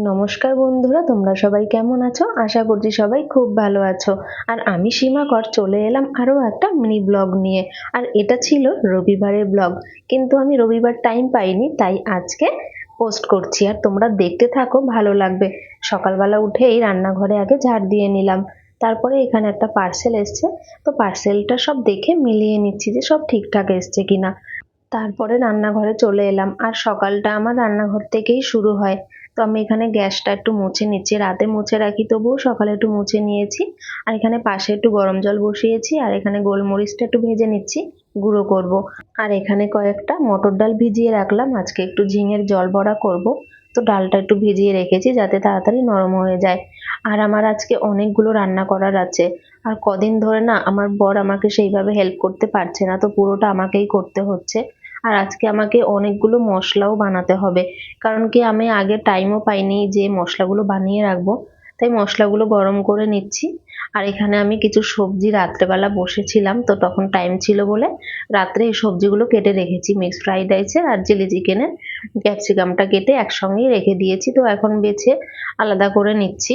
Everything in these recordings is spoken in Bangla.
নমস্কার বন্ধুরা, তোমরা সবাই কেমন আছো? আশা করছি সবাই খুব ভালো আছো। আর আমি সীমাকর চলে এলাম আরও একটা মিনি ব্লগ নিয়ে। আর এটা ছিল রবিবারের ব্লগ কিন্তু আমি রবিবার টাইম পাইনি, তাই আজকে পোস্ট করছি। আর তোমরা দেখতে থাকো, ভালো লাগবে। সকালবেলা উঠেই রান্নাঘরে আগে ঝাড় দিয়ে নিলাম। তারপরে এখানে একটা পার্সেল এসছে। তো পার্সেলটা সব দেখে মিলিয়ে নিচ্ছি যে সব ঠিকঠাক এসছে কিনা। তারপরে রান্নাঘরে চলে এলাম। আর সকালটা আমার রান্নাঘর থেকেই শুরু হয়। আমি এখানে গ্যাসটা একটু মুছে নিচ্ছি। রাতে মুছে রাখি তবুও, সকালে একটু মুছে নিয়েছি। আর এখানে পাশে একটু গরম জল বসিয়েছি, আর এখানে গোলমরিচটা একটু ভেজে নিচ্ছি, গুঁড়ো করব। আর এখানে কয়েকটা মটর ডাল ভিজিয়ে রাখলাম, আজকে একটু ঝিঙের জল বড়া করব। তো ডালটা একটু ভিজিয়ে রেখেছি যাতে তাড়াতাড়ি নরম হয়ে যায়। আর আমার আজকে অনেকগুলো রান্না করার আছে। আর কদিন ধরে না, আমার বর আমাকে সেইভাবে হেল্প করতে পারছে না, তো পুরোটা আমাকেই করতে হচ্ছে। আর আজকে আমাকে অনেকগুলো মশলাও বানাতে হবে। কারণ কি আমি আগে টাইমও পাইনি যে মশলাগুলো বানিয়ে রাখব। তাই মশলাগুলো গরম করে নিচ্ছি। আর এখানে আমি কিছু সবজি রাত্রেবেলা বসেছিলাম, তো তখন টাইম ছিল বলে রাত্রে এই সবজিগুলো কেটে রেখেছি। মিক্সড ফ্রাইড রাইসের আর চিলি চিকেনের ক্যাপসিকামটা কেটে একসঙ্গেই রেখে দিয়েছি, তো এখন বেছে আলাদা করে নিচ্ছি।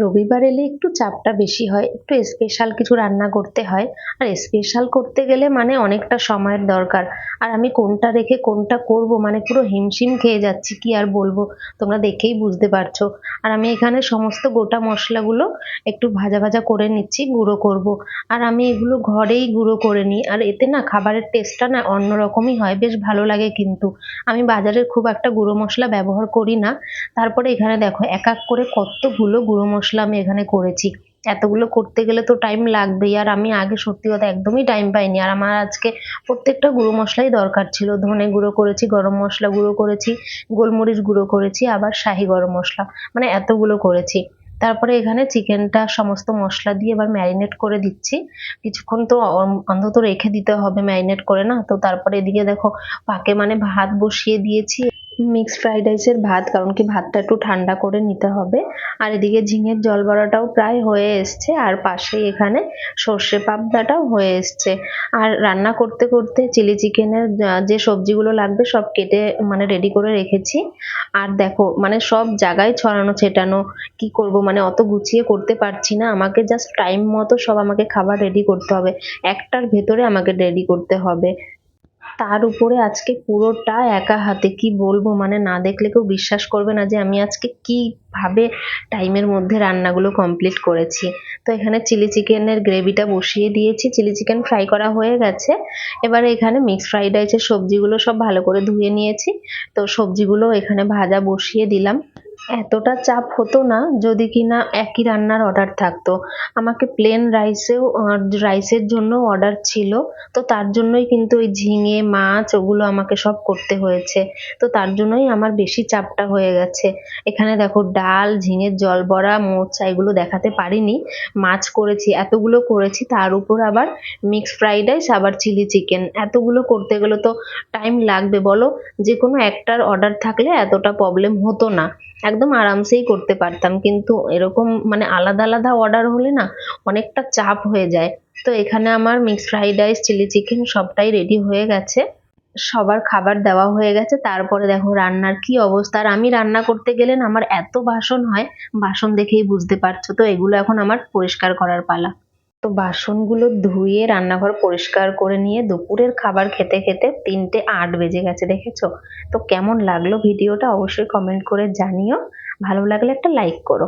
রবিবার এলে একটু চাপটা বেশি হয়, একটু স্পেশাল কিছু রান্না করতে হয়। আর স্পেশাল করতে গেলে মানে অনেকটা সময়ের দরকার। আর আমি কোনটা রেখে কোনটা করব মানে পুরো হিমশিম খেয়ে যাচ্ছি, কি আর বলব? তোমরা দেখেই বুঝতে পারছ। আর আমি এখানে সমস্ত গোটা মশলাগুলো একটু ভাজা ভাজা করে নিচ্ছি, গুঁড়ো করব। আর আমি এগুলো ঘরেই গুঁড়ো করে নিই। আর এতে না খাবারের টেস্টটা না অন্যরকমই হয়, বেশ ভালো লাগে কিন্তু। আমি বাজারের খুব একটা গুঁড়ো মশলা ব্যবহার করি না। তারপরে এখানে দেখো, এক এক করে কতগুলো গুঁড়ো মশলা আমি এখানে করেছি। এতগুলো করতে গেলে তো টাইম লাগবেই। আর আমি আগে সত্যি কথা একদমই টাইম পাইনি। আর আমার আজকে প্রত্যেকটা গুঁড়ো মশলাই দরকার ছিল। ধনে গুঁড়ো করেছি, গরম মশলা গুঁড়ো করেছি, গোলমরিচ গুঁড়ো করেছি, আবার শাহি গরম মশলা। মানে এতগুলো করেছি। তারপরে এখানে চিকেনটা সমস্ত মশলা দিয়ে এবার ম্যারিনেট করে দিচ্ছি। কিছুক্ষণ তো অন্তত রেখে দিতে হবে ম্যারিনেট করে, না? তো তারপরে এদিকে দেখো, পাকে মানে ভাত বসিয়ে দিয়েছি। মিক্সড ফ্রাইড রাইসের ভাত, কারণ কি ভাতটা একটু ঠান্ডা করে নিতে হবে। আর এদিকে ঝিঙের জল বড়াটাও প্রায় হয়ে এসছে, আর পাশেই এখানে সর্ষে পাবদাটাও হয়ে এসছে। আর রান্না করতে করতে চিলি চিকেনের যে সবজিগুলো লাগবে সব কেটে মানে রেডি করে রেখেছি। আর দেখো মানে সব জায়গায় ছড়ানো, ছেটানো, কি করব মানে অত গুছিয়ে করতে পারছি না। আমাকে জাস্ট টাইম মতো সব আমাকে খাবার রেডি করতে হবে। একটার ভেতরে আমাকে রেডি করতে হবে। তার উপরে আজকে পুরোটা একা হাতে, কি বলব? মানে না দেখলে কেউ বিশ্বাস করবে না যে আমি আজকে কীভাবে টাইমের মধ্যে রান্নাগুলো কমপ্লিট করেছি। তো এখানে চিলি চিকেনের গ্রেভিটা বসিয়ে দিয়েছি। চিলি চিকেন ফ্রাই করা হয়ে গেছে। এবারে এখানে মিক্সড ফ্রাইড রাইসের সবজিগুলো সব ভালো করে ধুয়ে নিয়েছি। তো সবজিগুলো এখানে ভাজা বসিয়ে দিলাম। এতটা চাপ হতো না যদি কিনা একই রান্নার অর্ডার থাকতো। আমাকে প্লেন রাইসেও রাইসের জন্য অর্ডার ছিল। তো তার জন্যই কিন্তু ওই ঝিঙে, মাছ ওগুলো আমাকে সব করতে হয়েছে। তো তার জন্যই আমার বেশি চাপটা হয়ে গেছে। এখানে দেখো ডাল, ঝিঙের জল বড়া, মোচা এগুলো দেখাতে পারিনি। মাছ করেছি, এতগুলো করেছি। তার উপর আবার মিক্স ফ্রাইড রাইস আবার চিলি চিকেন এতগুলো করতে গেলে তো টাইম লাগবে বলো? যে কোনো একটার অর্ডার থাকলে এতটা প্রবলেম হতো না। একদম আরামসেই করতে পারতাম। কিন্তু এরকম মানে আলাদা আলাদা অর্ডার হলে না অনেকটা চাপ হয়ে যায়। তো এখানে আমার mix fried rice chilli chicken সবটাই রেডি হয়ে গেছে। সবার খাবার দেওয়া হয়ে গেছে। তারপরে দেখো রান্নার কি অবস্থা। আর আমি রান্না করতে গেলে না আমার এত বাসন হয়, বাসন দেখেই বুঝতে পারছ। তো এগুলো এখন আমার পরিষ্কার করার পালা। তো বাসনগুলো ধুয়ে রান্নাঘর পরিষ্কার করে নিয়ে দুপুরের খাবার খেতে খেতে তিনটে আট বেজে গেছে, দেখেছ? তো কেমন লাগল ভিডিওটা অবশ্যই কমেন্ট করে জানিও। ভালো লাগলে একটা লাইক করো।